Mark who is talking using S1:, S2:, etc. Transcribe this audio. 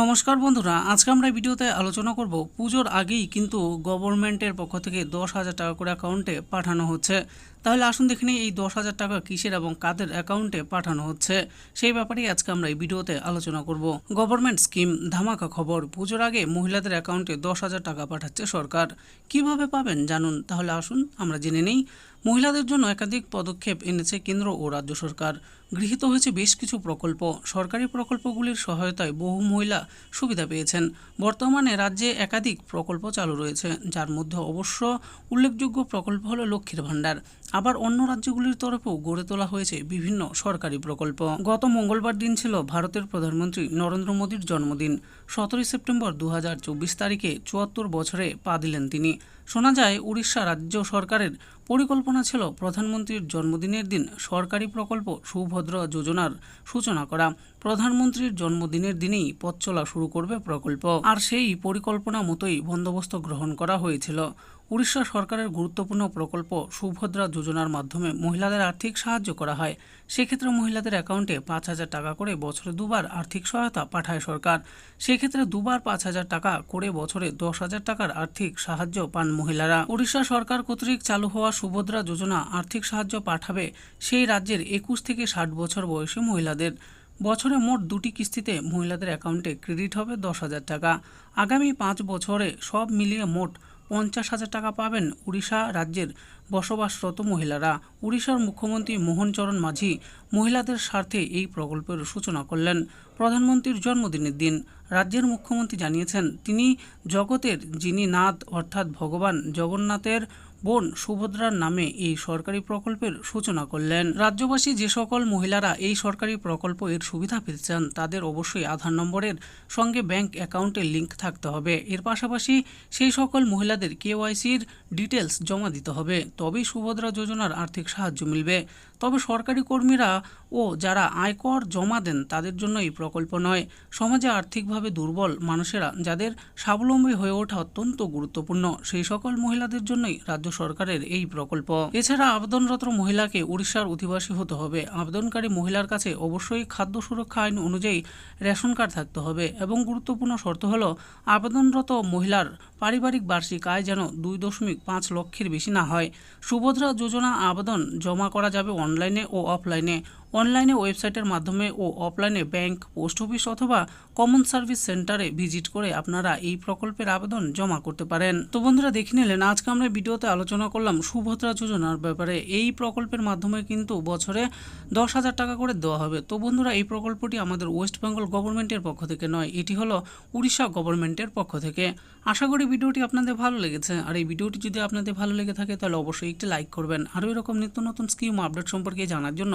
S1: নমস্কার বন্ধুরা, আজকে আমরা ভিডিওতে আলোচনা করব পুজোর আগেই কিন্তু গভর্নমেন্টের পক্ষ থেকে দশ হাজার টাকা করে অ্যাকাউন্টে পাঠানো হচ্ছে। তাহলে আসুন দেখে এই দশ হাজার টাকা কিসের এবং কাদের অ্যাকাউন্টে পাঠানো হচ্ছে। সেই ব্যাপারেই আজকে আমরা এই ভিডিওতে আলোচনা করব। গভর্নমেন্ট স্কিম ধামাকা খবর, পুজোর আগে মহিলাদের অ্যাকাউন্টে দশ হাজার টাকা পাঠাচ্ছে সরকার। কীভাবে পাবেন জানুন, তাহলে আসুন আমরা জেনে নেই। মহিলাদের জন্য একাধিক পদক্ষেপ এনেছে কেন্দ্র ও রাজ্য সরকার। গৃহীত হয়েছে বেশ কিছু প্রকল্প। সরকারি প্রকল্পগুলির সহায়তায় বহু মহিলা সুবিধা পেয়েছেন। বর্তমানে রাজ্যে একাধিক প্রকল্প চালু রয়েছে, যার মধ্যে অবশ্য উল্লেখযোগ্য প্রকল্প হল লক্ষ্মীর ভাণ্ডার। আবার অন্য রাজ্যগুলির তরফেও গড়ে তোলা হয়েছে বিভিন্ন সরকারি প্রকল্প। গত মঙ্গলবার দিন ছিল ভারতের প্রধানমন্ত্রী নরেন্দ্র মোদীর জন্মদিন। সতেরোই সেপ্টেম্বর দু হাজার চব্বিশ তারিখে চুয়াত্তর বছরে পা দিলেন তিনি। শোনা যায়, উড়িষ্যা রাজ্য সরকারের পরিকল্পনা ছিল প্রধানমন্ত্রীর জন্মদিনের দিন সরকারি প্রকল্প সুভদ্র যোজনার সূচনা করা। প্রধানমন্ত্রীর জন্মদিনের দিনেই পথ চলা শুরু করবে প্রকল্প। আর সেই পরিকল্পনা মতোই বন্দোবস্ত গ্রহণ করা হয়েছিল। উড়িষ্যা সরকারের গুরুত্বপূর্ণ প্রকল্প সুভদ্রা যোজনার মাধ্যমে মহিলাদের আর্থিক সাহায্য করা হয়। সেক্ষেত্রে মহিলাদের অ্যাকাউন্টে পাঁচ হাজার টাকা করে বছরে দুবার আর্থিক সহায়তা পাঠায় সরকার। সেক্ষেত্রে দুবার পাঁচ হাজার টাকা করে বছরে দশ হাজার টাকার আর্থিক সাহায্য পান মহিলারা। উড়িষ্যা সরকার কর্তৃক চালু হওয়া সুভদ্রা যোজনা আর্থিক সাহায্য পাঠাবে সেই রাজ্যের একুশ থেকে ষাট বছর বয়সী মহিলাদের। বছরে মোট দুটি কিস্তিতে মহিলাদের অ্যাকাউন্টে ক্রেডিট হবে দশ হাজার টাকা। আগামী পাঁচ বছরে সব মিলিয়ে মোট পঞ্চাশ হাজার টাকা পাবেন উড়িষ্যা রাজ্যের বসবাসরত মহিলারা। উড়িষ্যার মুখ্যমন্ত্রী মোহনচরণ মাঝি মহিলাদের স্বার্থে এই প্রকল্পের সূচনা করলেন। প্রধানমন্ত্রীর জন্মদিনের দিন রাজ্যের মুখ্যমন্ত্রী জানিয়েছেন, তিনি জগতের যিনি নাথ অর্থাৎ ভগবান জগন্নাথের বোন সুভদ্রার নামে এই সরকারি প্রকল্পের সূচনা করলেন। রাজ্যবাসী যে সকল মহিলারা এই সরকারি প্রকল্প এর সুবিধা পেতে চান, তাদের অবশ্যই আধার নম্বরের সঙ্গে ব্যাংক অ্যাকাউন্টের লিংক থাকতে হবে। এর পাশাপাশি সেই সকল মহিলাদের কেওয়াইসির ডিটেলস জমা দিতে হবে। তবেই সুভদ্রা যোজনার আর্থিক সাহায্য মিলবে। তবে সরকারি কর্মীরা ও যারা আয়কর জমা দেন, তাদের জন্য এই প্রকল্প নয়। সমাজে আর্থিকভাবে দুর্বল মানুষেরা, যাদের স্বাবলম্বী হয়ে ওঠা অত্যন্ত গুরুত্বপূর্ণ, সেই সকল মহিলাদের জন্যই রাজ্য সরকারের এই প্রকল্প। এছাড়া আবেদনরত মহিলাকে উড়িষ্যার অধিবাসী হতে হবে। আবেদনকারী মহিলার কাছে অবশ্যই খাদ্য সুরক্ষা আইন অনুযায়ী রেশন কার্ড থাকতে হবে এবং গুরুত্বপূর্ণ শর্ত হল, আবেদনরত মহিলার পারিবারিক বার্ষিক আয় যেন দুই দশমিক পাঁচ লক্ষের বেশি না হয়। সুভদ্রা যোজনা আবেদন জমা করা যাবে অনলাইনে ও অফলাইনে। অনলাইনে ওয়েবসাইটের মাধ্যমে ও অফলাইনে ব্যাংক, পোস্ট অফিস অথবা কমন সার্ভিস সেন্টারে ভিজিট করে আপনারা এই প্রকল্পের আবেদন জমা করতে পারেন। তো বন্ধুরা, দেখে নিলেন, আজকে আমরা ভিডিওতে আলোচনা করলাম সুভদ্রা যোজনার ব্যাপারে। এই প্রকল্পের মাধ্যমে কিন্তু বছরে দশ হাজার টাকা করে দেওয়া হবে। তো বন্ধুরা, এই প্রকল্পটি আমাদের ওয়েস্ট বেঙ্গল গভর্নমেন্টের পক্ষ থেকে নয়, এটি হলো উড়িষ্যা গভর্নমেন্টের পক্ষ থেকে। আশা করি ভিডিওটি আপনাদের ভালো লেগেছে। আর এই ভিডিওটি যদি আপনাদের ভালো লেগে থাকে, তাহলে অবশ্যই একটি লাইক করবেন। আরও এরকম নিত্য নতুন স্কিম আপডেট সম্পর্কে জানার জন্য